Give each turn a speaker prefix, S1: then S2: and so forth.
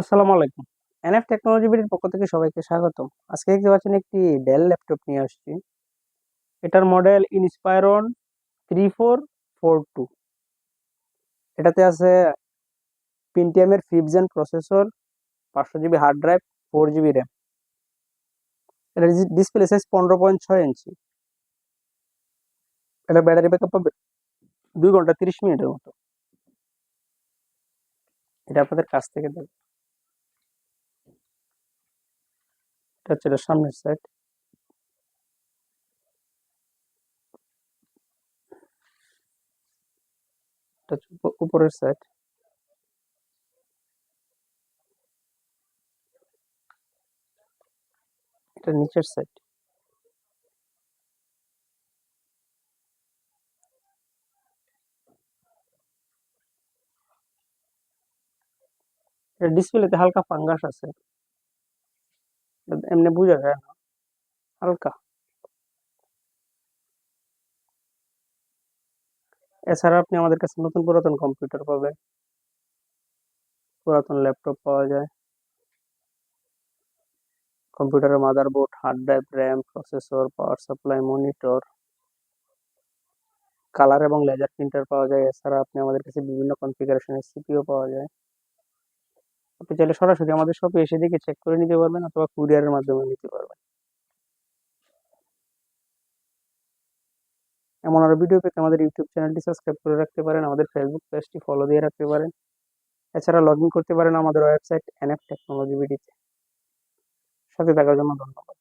S1: আসসালামু আলাইকুম। NF technology বিডির পক্ষ থেকে সবাইকে স্বাগতম। আজকে দেখতে পাচ্ছেন একটি ডেল ল্যাপটপ নিয়ে আসছি। এটার model Inspiron three four four two এটাতে আছে পিনটিএমের ফিফথ জেন প্রসেসর পাঁচশো GB hard drive four GB RAM এটার ডিসপ্লে সাইজ পনেরো পয়েন্ট ছয় ইঞ্চি। এটা ব্যাটারি ব্যাকআপ পাবে দুই ঘণ্টা তিরিশ মিনিটের মতো। এটা আপনাদের কাছ থেকে দেবে এটা এটার সামনের সাইড উপরের সাইড এটা নিচের সাইড ডিসপ্লেতে হালকা ফাঙ্গাস আছে। এমনি বোঝা যায় না হালকা এছাড়া আপনি আমাদের কাছে নতুন পুরাতন কম্পিউটার পাবেন পুরাতন ল্যাপটপ পাওয়া যায় কম্পিউটারের motherboard hard drive RAM processor power supply monitor colour এবং লেজার প্রিন্টার পাওয়া যায় এছাড়া আপনি আমাদের কাছে বিভিন্ন কনফিগারেশনের সিপিও পাওয়া যায় আপনি চাইলে সরাসরি আমাদের শপে এসে দেখে চেক করে নিতে পারবেন অথবা কুরিয়ারের মাধ্যমে নিতে পারবেন। এমন আরও ভিডিও পেতে আমাদের ইউটিউব চ্যানেলটি সাবস্ক্রাইব করে রাখতে পারেন, আমাদের ফেসবুক পেজটি ফলো দিয়ে রাখতে পারেন। এছাড়া লগ করতে পারেন আমাদের ওয়েবসাইট এনএফ টেকনোলজি বিডিতে সাথে থাকার জন্য ধন্যবাদ।